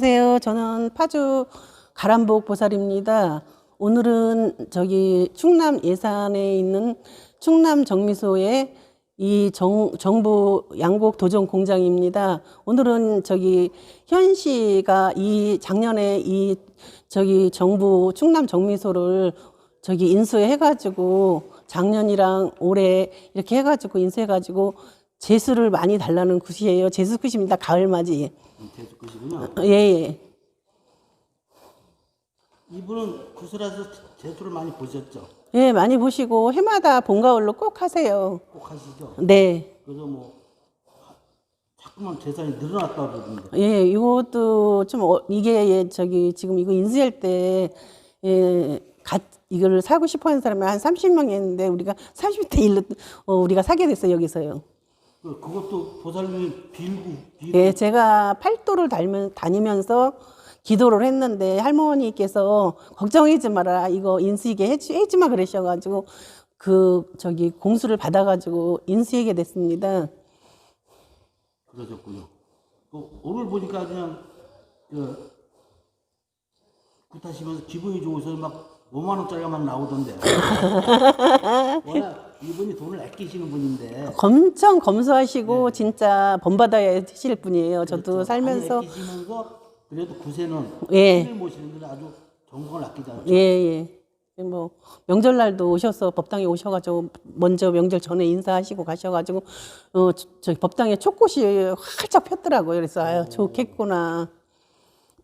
안녕하세요. 저는 파주 가람복 보살입니다. 오늘은 저기 충남 예산에 있는 충남 정미소의 이 정, 정부 양곡 도전 공장입니다. 오늘은 저기 현 씨가 이 작년에 이 저기 정부 충남 정미소를 저기 인수해 가지고 작년이랑 올해 이렇게 해 가지고 인수해 가지고 재수를 많이 달라는 굿이에요. 재수 굿입니다. 가을맞이. 계속 끄시군요. 예, 예. 이분은 구슬에서 제수를 많이 보셨죠? 예, 많이 보시고 해마다 봄, 가을로 꼭 하세요. 꼭 하시죠? 네. 그래서 뭐 하- 자꾸만 재산이 늘어났다고 그러던데 예, 이것도 좀 어, 이게 예, 저기 지금 이거 인수할 때 예, 갓 이거를 사고 싶어 하는 사람이 한 30명이 있는데 우리가 30대 1로 어, 우리가 사게 됐어요, 여기서요. 그- 그것도 보살님이 빌고 빌고 예, 제가 팔도를 달면, 다니면서 기도를 했는데 할머니께서 걱정하지 마라. 이거 인수하게 해주, 해주마 그러셔가지고 그 저기 공수를 받아가지고 인수하게 됐습니다. 그러셨군요. 또 오늘 보니까 그냥 그 굿하시면서 기분이 좋으셔서 막 5만 원짜리가 막 나오던데. 워낙 이분이 돈을 아끼시는 분인데. 엄청 검소하시고 진짜 본받아야 하실 분이에요. 저도 그렇죠. 살면서 많이 아끼시면서 그래도 구세는 예. 신을 모시는 데 아주 정성을 않죠. 예, 예. 뭐 명절날도 오셔서 법당에 오셔가지고 먼저 명절 전에 인사하시고 가셔가지고 어 저- 저기 법당에 촛꽃이 활짝 폈더라고요. 그래서 아유 좋겠구나.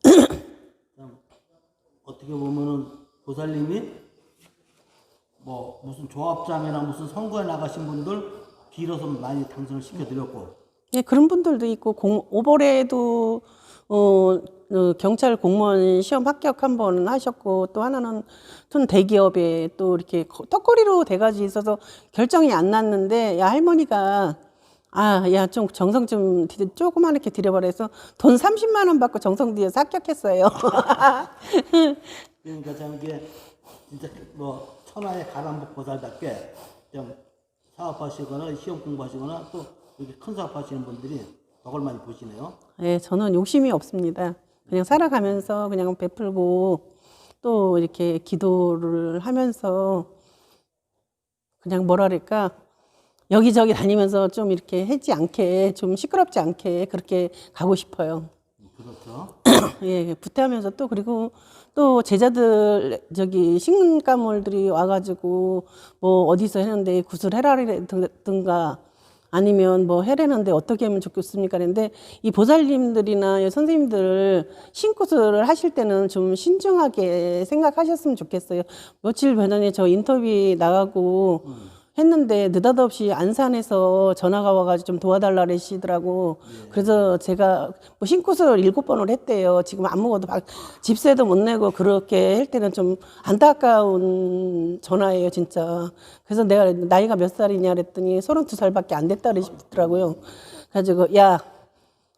그냥 어떻게 보면은 보살님이 뭐 무슨 조합장이나 무슨 선거에 나가신 분들 빌어서 많이 당선을 시켜드렸고 예, 그런 분들도 있고 공, 오벌에도 어, 어, 경찰 공무원 시험 합격 한 번 하셨고 또 하나는 큰 대기업에 또 이렇게 거- 턱걸이로 돼가지고 있어서 결정이 안 났는데 야 할머니가 아, 야, 좀 정성 좀 드- 조그맣게 드려버려서 돈 30만 원 받고 정성 들여서 합격했어요. 그러니까 참 이게 진짜 뭐 천하의 가람복 보살답게 좀 사업하시거나 시험 공부하시거나 또 이렇게 큰 사업하시는 분들이 덕을 많이 보시네요. 예, 저는 욕심이 없습니다. 그냥 살아가면서 그냥 베풀고 또 이렇게 기도를 하면서 그냥 뭐랄까 여기저기 다니면서 좀 이렇게 하지 않게 좀 시끄럽지 않게 그렇게 가고 싶어요. 그렇죠. 예, 부태하면서 또 그리고 또 제자들 저기 신가물들이 와가지고 뭐 어디서 했는데 구슬해라든가 아니면 뭐 해라는데 어떻게 하면 좋겠습니까? 그런데 이 보살님들이나 선생님들 신구슬을 하실 때는 좀 신중하게 생각하셨으면 좋겠어요. 며칠 전에 저 인터뷰 나가고 했는데 느닷없이 안산에서 전화가 와가지고 좀 도와달라 그러시더라고. 그래서 제가 뭐 신굿을 일곱 번을 했대요. 지금 아무것도 막 집세도 못 내고 그렇게 할 때는 좀 안타까운 전화예요, 진짜. 그래서 내가 나이가 몇 살이냐 그랬더니 서른 두 살밖에 안 됐다 그러시더라고요. 그래가지고 야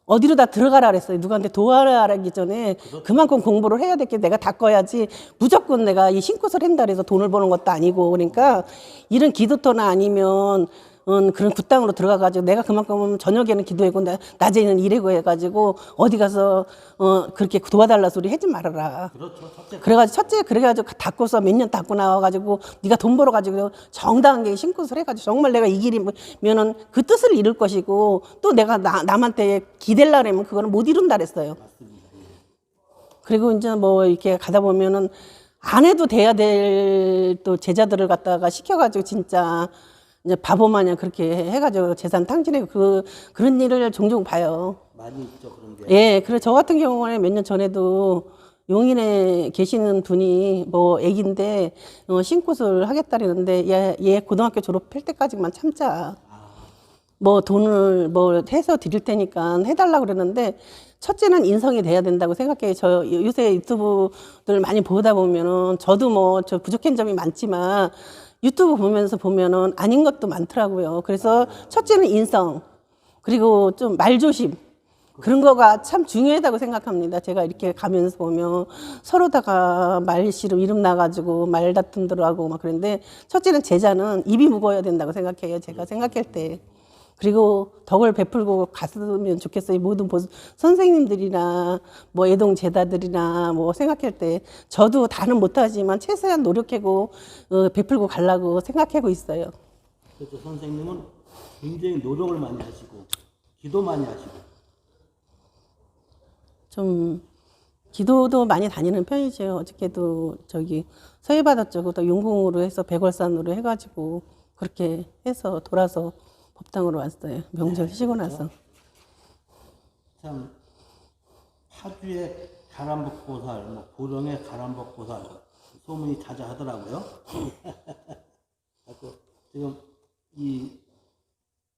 어디로 다 들어가라 그랬어요. 누구한테 도와라기 전에 그만큼 공부를 해야 될게 내가 다 꺼야지 무조건 내가 이 신고를 한다 그래서 돈을 버는 것도 아니고 그러니까 이런 기도터나 아니면 음, 그런 굿당으로 들어가가지고 내가 그만큼 저녁에는 기도하고 나- 낮에는 일하고 해가지고 어디 가서 어, 그렇게 도와달라 소리 하지 말아라. 그렇죠. 첫째 그래가지고 첫째 그래가지고 닦고서 몇 년 닦고 나와가지고 네가 돈 벌어가지고 정당하게 신고를 해가지고 정말 내가 이 길이면은 그 뜻을 이룰 것이고 또 내가 나, 남한테 기댈라면 그거는 못 이룬다 그랬어요. 그리고 이제 뭐 이렇게 가다 보면은 안 해도 돼야 될 또 제자들을 갖다가 시켜가지고 진짜 이제 바보 마냥 그렇게 해가지고 재산 탕진하고 그 그런 일을 종종 봐요. 많이 있죠 그런 게. 예, 그래 저 같은 경우에 몇 년 전에도 용인에 계시는 분이 뭐 애기인데 어, 신고를 하겠다는데 얘, 얘 고등학교 졸업할 때까지만 참자. 뭐 돈을 뭐 해서 드릴 테니까 해달라 그러는데 첫째는 인성이 돼야 된다고 생각해요. 저 요새 유튜브들 많이 보다 보면은 저도 뭐 저 부족한 점이 많지만 유튜브 보면서 보면은 아닌 것도 많더라고요. 그래서 첫째는 인성 그리고 좀 말조심 그런 거가 참 중요하다고 생각합니다. 제가 이렇게 가면서 보면 서로다가 말씨름 이름 나가지고 말다툼들 하고 막 그런데 첫째는 제자는 입이 무거워야 된다고 생각해요. 제가 생각할 때. 그리고 덕을 베풀고 갔으면 좋겠어요. 모든 보- 선생님들이나 뭐 애동 제다들이나 뭐 생각할 때 저도 다는 못하지만 최대한 노력하고 어, 베풀고 가려고 생각하고 있어요. 그래서 선생님은 굉장히 노력을 많이 하시고 기도 많이 하시고 좀 기도도 많이 다니는 편이죠. 어저께도 저기 서해바다 쪽으로 용궁으로 해서 백월산으로 해가지고 그렇게 해서 돌아서 법당으로 왔어요. 명절 쉬고 나서. 참 파주의 가람복보살, 뭐 고령의 가람복보살 소문이 자자하더라고요. 지금 이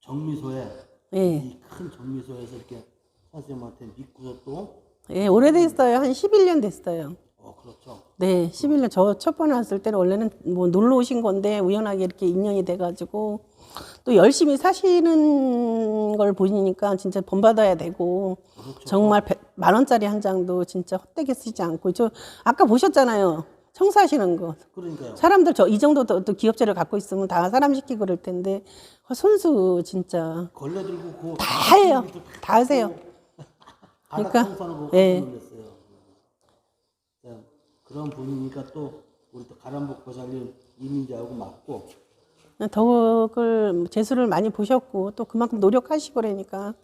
정미소에 예. 이 큰 정미소에서 이렇게 선생님한테 믿고서 또 예, 오래됐어요. 한 11년 됐어요. 어, 그렇죠. 네, 11년. 저 첫 번에 왔을 때는 원래는 뭐 놀러 오신 건데 우연하게 이렇게 인연이 돼가지고 또 열심히 사시는 걸 보니까 진짜 본받아야 되고 정말 백- 만 원짜리 한 장도 진짜 헛되게 쓰지 않고 저 아까 보셨잖아요. 청소하시는 거. 그러니까요. 사람들 저 이 정도 또, 또 기업체를 갖고 있으면 다 사람 시키고 그럴 텐데 그 손수 진짜 걸레 들고 그다 해요. 다 하세요. 그러니까, 예. 자, 그런 분이니까 또 우리 또 가람복 보살님 이민자하고 맞고 덕을 재수를 많이 보셨고 또 그만큼 노력하시고 그러니까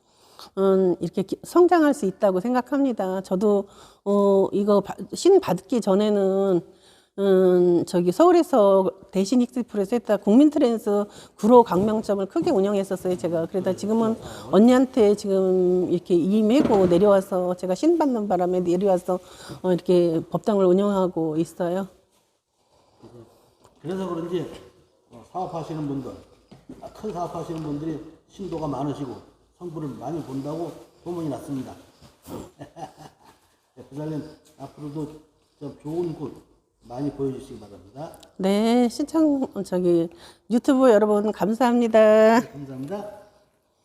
음, 이렇게 기- 성장할 수 있다고 생각합니다. 저도 어, 이거 바- 신 받기 전에는 음, 저기 서울에서 대신 익스프레스 했다 국민트랜스 구로 강명점을 크게 운영했었어요 제가 그러다 지금은 언니한테 지금 이렇게 임하고 내려와서 제가 신 받는 바람에 내려와서 어, 이렇게 법당을 운영하고 있어요. 그래서 그런지 어, 사업하시는 분들 아, 큰 사업하시는 분들이 신도가 많으시고 성부를 많이 본다고 소문이 났습니다. 네, 부장님 앞으로도 좀 좋은 곳 많이 보여주시기 바랍니다. 네, 시청 저기 유튜브 여러분 감사합니다. 감사합니다.